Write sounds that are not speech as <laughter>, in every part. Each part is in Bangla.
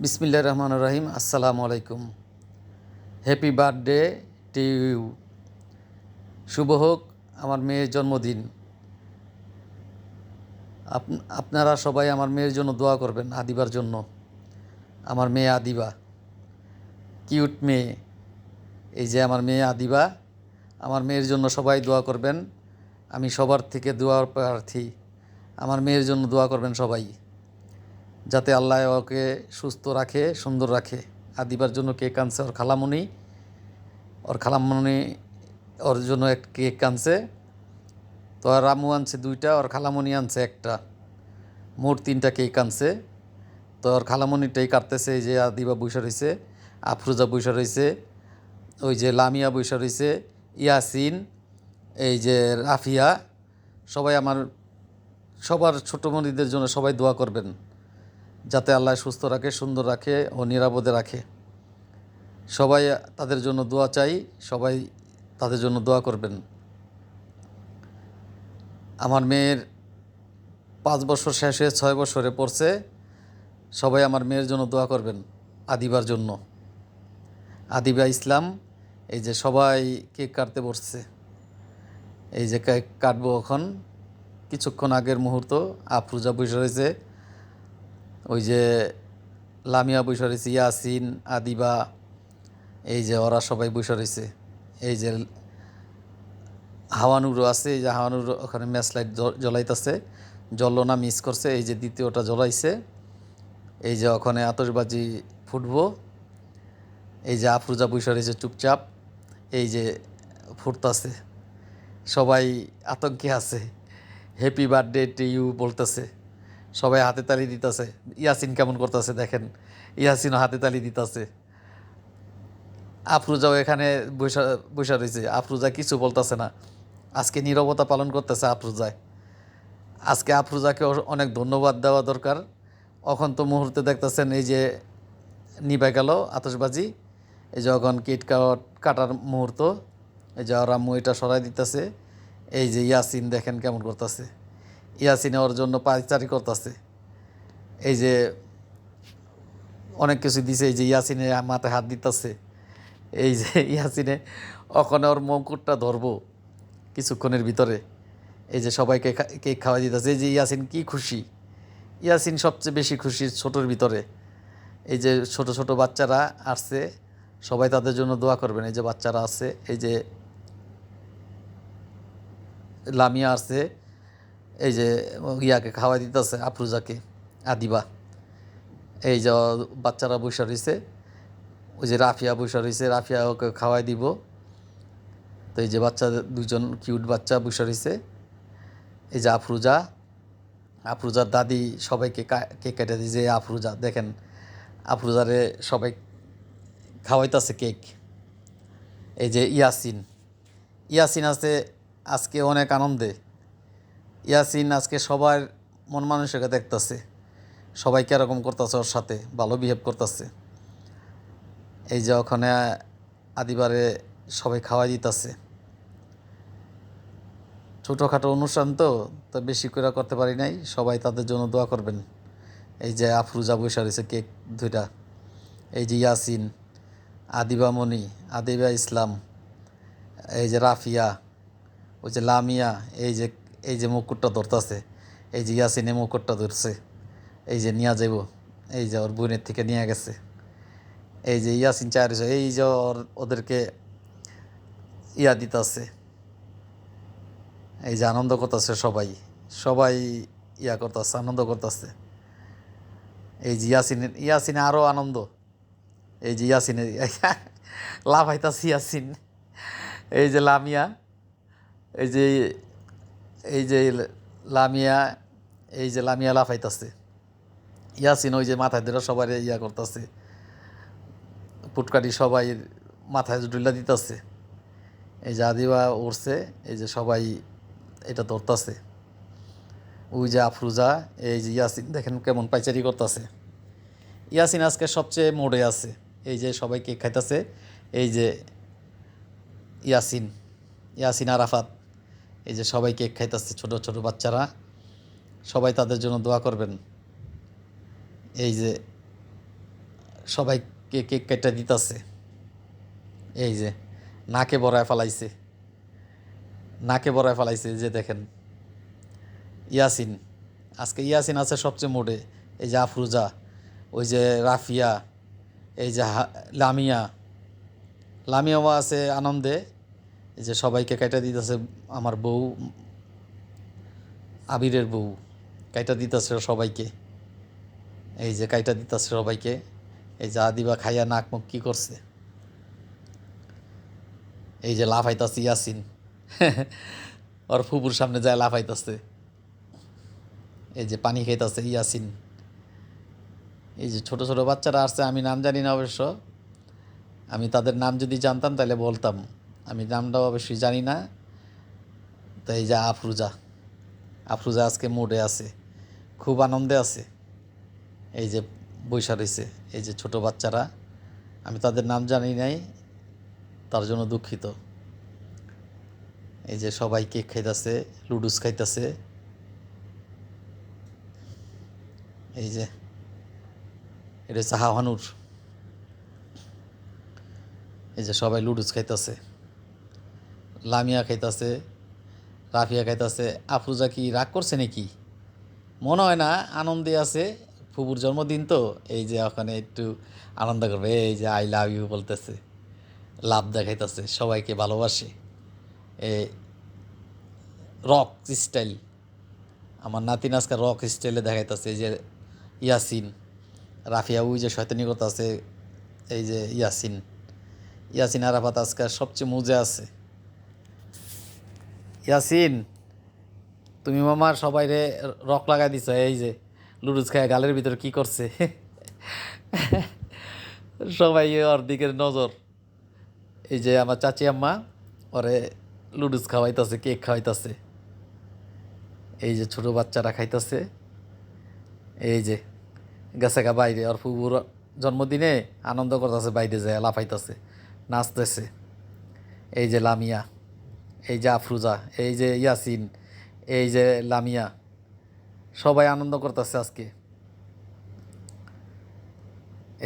বিসমিল্লা রহমান রাহিম, আসসালামু আলাইকুম। হ্যাপি বার্থডে টু ইউ শুভ হোক আমার মেয়ের জন্মদিন। আপ- আপনারা সবাই আমার মেয়ের জন্য দোয়া করবেন, আদিবার জন্য। আমার মেয়ে আদিবা। কিউট মেয়ে। এই যে আমার মেয়ে আদিবা, আমার মেয়ের জন্য সবাই দোয়া করবেন। আমি সবার থেকে দোয়ার প্রার্থী। আমার মেয়ের জন্য দোয়া করবেন সবাই। যাতে আল্লাহ ওকে সুস্থ রাখে, সুন্দর রাখে। আর দিবার জন্য কেক আনছে ওর খালামণি ওর খালামণি ওর জন্য এক কেক আনছে তো আর রামু আনছে দুইটা, ওর খালামণি আনছে একটা। মোট তিনটা কেক আনছে তো ওর খালামণিটাই কাটতেছে এই যে আদিবা বৈশা রয়েছে আফরুজা বৈশা রয়েছে ওই যে লামিয়া বৈশা রয়েছে ইয়াসিন, এই যে রাফিয়া। সবাই আমার, সবার ছোটো মনিদের জন্য সবাই দোয়া করবেন। যাতে আল্লাহ সুস্থ রাখে, সুন্দর রাখে ও নিরাপদে রাখে। সবাই তাদের জন্য দোয়া চাই, সবাই তাদের জন্য দোয়া করবেন। আমার মেয়ের পাঁচ বছর শেষে ছয় বছরে পড়ছে, সবাই আমার মেয়ের জন্য দোয়া করবেন আদিবার জন্য। আদিবা ইসলাম, এই যে সবাই কেক কাটতে বসছে। এই যে কেক কাটবো এখন, কিছুক্ষণ আগের মুহূর্ত, আফরুজা বসে রয়েছে। ওই যে লামিয়া বসে রয়েছে, ইয়াসিন, আদিবা, এই যে ওরা সবাই বসে রয়েছে। এই যে হাওয়ানুরও আছে, এই যে হাওয়ানুর ওখানে ম্যাচ লাইট জ্বলাইতেছে। জ্বললো না মিস করছে, এই যে দ্বিতীয়টা জ্বলাইছে। এই যে ওখানে আতশবাজি ফুটবো। এই যে আফরুজা বসে রয়েছে চুপচাপ। এই যে ফুটতাছে। সবাই আতঙ্কে আছে। হ্যাপি বার্থডে টু ইউ বলতেছে। সবাই হাতে তালি দিতেছে। ইয়াসিন কেমন করতেছে দেখেন। ইয়াসিনও হাতে তালি দিতেছে। আফরুজাও এখানে বৈশা বৈশা রয়েছে আফরুজা কিছু বলতেছে না। আজকে নীরবতা পালন করতেছে আফরুজায়। আজকে আফরুজাকে অনেক ধন্যবাদ দেওয়া দরকার। এখন তো মুহূর্তে দেখতেছেন এই যে নিভে গেল আতশবাজি। এই যে এখন কিট কাট, কাটার মুহূর্ত। এই যে ওরা মুইটা সরাই দিতেছে। এই যে ইয়াসিন দেখেন কেমন করতেছে। ইয়াসিনে ওর জন্য পাইচারি করতেছে এই যে অনেক কিছু দিছে, এই যে ইয়াসিনে মাথায় হাত দিতেছে। এই যে ইয়াসিনে ওখানে ওর মঙ্কুরটা ধরবো কিছুক্ষণের ভিতরে। এই যে সবাইকে কেক খাওয়া দিতেছে। এই যে ইয়াসিন কি খুশি? ইয়াসিন সবচেয়ে বেশি খুশি ছোটোর ভিতরে। এই যে ছোট ছোট বাচ্চারা আসছে, সবাই তাদের জন্য দোয়া করবেন। এই যে বাচ্চারা আছে এই যে লামিয়া আসছে এই যে ইয়াকে খাওয়াই দিতেছে আফরুজাকে আদিবা। এই যে বাচ্চারা বসে রয়েছে, ওই যে রাফিয়া বসে রয়েছে, রাফিয়া ওকে খাওয়াই দিব। তো এই যে বাচ্চা, দুজন কিউট বাচ্চা বসে রয়েছে। এই যে আফরুজা, আফরুজার দাদি সবাইকে কেক কেটে দিয়েছে আফরুজা, দেখেন, আফরুজারে সবাই খাওয়াইতেছে কেক। এই যে ইয়াসিন ইয়াসিন আছে, আজকে অনেক আনন্দে। ইয়াসিন আজকে সবার মন মানুষকে দেখতেছে। সবাই কীরকম করতেছে ওর সাথে, ভালো বিহেভ করতেছে। এই যে ওখানে আদিবারে সবাই খাওয়াই দিতেছে। ছোটোখাটো অনুষ্ঠান তো তো বেশি করে করতে পারি নাই, সবাই তাদের জন্য দোয়া করবেন। এই যে আফরুজা বৈশা রয়েছে কেক দুইটা এই যে ইয়াসিন, আদিবা মণি, আদিবা ইসলাম, এই যে রাফিয়া, ওই যে লামিয়া, এই যে এই যে মুকুটটা ধরতেছে এই যে ইয়াসিনে মুকুটটা ধরছে এই যে নিয়ে যাইব এই যে ওর বোনের থেকে নিয়ে গেছে এই যে ইয়াসিন রয়েছে এই যে ওর ওদেরকে ইয়া দিতেছে এই যে আনন্দ করতেছে সবাই সবাই ইয়া করতেছে আনন্দ করতেছে এই যে ইয়াসিনের ইয়াসিনে আরও আনন্দ এই যে ইয়াসিনে ইয়াসিনের লাফাইতাছে ইয়াসিন এই যে লামিয়া এই যে এই যে লামিয়া, এই যে লামিয়া লাফাইতাছে। ইয়াসিন ওই যে মাথায় ধরে সবাই ইয়া করতেছে। পুটকাটি সবাই মাথায় ডুলা দিতেছে। এই যে আদিবা উঠছে এই যে সবাই এটা ধরতেছে। ওই যে আফরুজা, এই যে ইয়াসিন, দেখেন কেমন পাইচারি করতেছে। ইয়াসিন আজকে সবচেয়ে মোড়ে আছে। এই যে সবাই কেক খাইতেছে, এই যে ইয়াসিন ইয়াসিন আরাফাত। এই যে সবাই কেক খাইতেছে, ছোট ছোট বাচ্চারা, সবাই তাদের জন্য দোয়া করবেন। এই যে সবাইকে কেক কেটে দিতেছে। এই যে নাকে বড়ায় ফেলাইছে। নাকে বড়ায় ফেলাইছে যে দেখেন। ইয়াসিন, আজকে ইয়াসিন আছে সবচেয়ে মোড়ে এই যে আফরুজা, ওই যে রাফিয়া, এই যে লামিয়া। লামিয়াও আছে আনন্দে। এই যে সবাইকে কাইটা দিতেছে আমার বউ, আবিরের বউ, কাইটা দিতেছে সবাইকে। এই যে কাইটা দিতেছে সবাইকে। এই যে আদিবা খাইয়া নাক মুখ কী করছে? এই যে লাফাইতাছে ইয়াসিন। <laughs> ওর ফুপুর সামনে যায় লাফাইতাছে। এই যে পানি খাইতাছে ইয়াসিন। এই যে ছোট ছোট বাচ্চারা আসছে, আমি নাম জানি না অবশ্য। আমি তাদের নাম যদি জানতাম তাহলে বলতাম। আমি নামটাও অবশ্যই জানি না। তো এই যে আফরুজা। আফরুজা আজকে মোডে আছে। খুব আনন্দে আছে। এই যে বৈশা রয়েছে এই যে ছোট বাচ্চারা। আমি তাদের নাম জানি নাই। তার জন্য দুঃখিত। এই যে সবাই কেক খাইতেছে লুডুস খাইতেছে। এই যে এটা হচ্ছে হাহানুর। এই যে সবাই লুডুস খাইতেছে। লামিয়া খাইতেছে, রাফিয়া খাইতেছে। আফরুজা কি রাগ করছে নাকি? মনে হয় না, আনন্দে আছে। ফুবুর জন্মদিন তো, এই যে ওখানে একটু আনন্দ করবে, এই যে আই লাভ ইউ বলতেছে। লাভ দেখাইতেছে, সবাইকে ভালোবাসে। এ রক স্টাইল আমার নাতিন আজকে রক স্টাইলে দেখাইতেছে, এই যে ইয়াসিন। রাফিয়া উই যে শয়তানি করতেছে, এই যে ইয়াসিন। ইয়াসিন আরাফাত আজকে সবচেয়ে মজা আছে। ইয়াসিন, তুমি মামার সবাই রে রক লাগাই দিছ, এই যে লুডুস খায় গালের ভিতরে কি করছে? সবাই ওর দিকের নজর। এই যে আমার চাচি আম্মা, ওরে লুডুস খাওয়াইতেছে, কেক খাওয়াইতেছে। এই যে ছোট বাচ্চারা খাইতেছে। এই যে গেছে গা বাইরে, ওর ফুবুর জন্মদিনে আনন্দ করতেছে, বাইরে যায় লাফাইতেছে, নাচতেছে। এই যে লামিয়া। এই যে আফরুজা, এই যে ইয়াসিন, এই যে লামিয়া, সবাই আনন্দ করতেছে আজকে।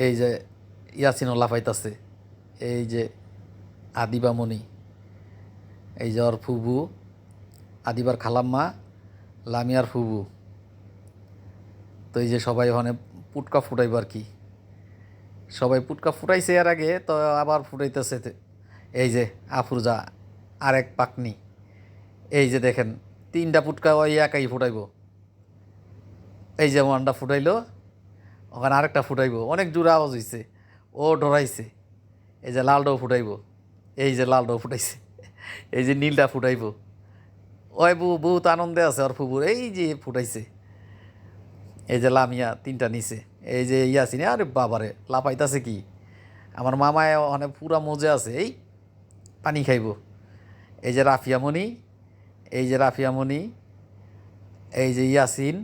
এই যে ইয়াসিনও লাফাইতেছে, এই যে আদিবামণি এই যে ওর ফুবু, আদিবার খালাম্মা, লামিয়ার ফুবু। তো এই যে সবাই ওখানে পুটকা ফুটাইব আর কি। সবাই পুটকা ফুটাইছে এর আগে, তো আবার ফুটাইতেছে এই যে আফরুজা আরেক পাকনি। এই যে দেখেন, তিনটা পুটকা ওই একাই ফুটাইব। এই যে ওয়ানটা ফুটাইলো, ওখানে আরেকটা ফুটাইব। অনেক জোরে আওয়াজ হয়েছে ও ডরাইছে। এই যে লালটাও ফুটাইব, এই যে লালটাও ফুটাইছে, এই যে নীলটা ফুটাইব। ওই বউ, বহুত আনন্দে আছে ওর ফুবুর, এই যে ফুটাইছে। এই যে লামিয়া তিনটা নিছে, এই যে ইয়াসিনে, আরে বাবারে লাপাইতাছে কি? আমার মামায় অনেক পুরা মজা আছে, এই পানি খাইব। এই যে রাফিয়ামণি এই যে রাফিয়ামণি এই যে ইয়াসিন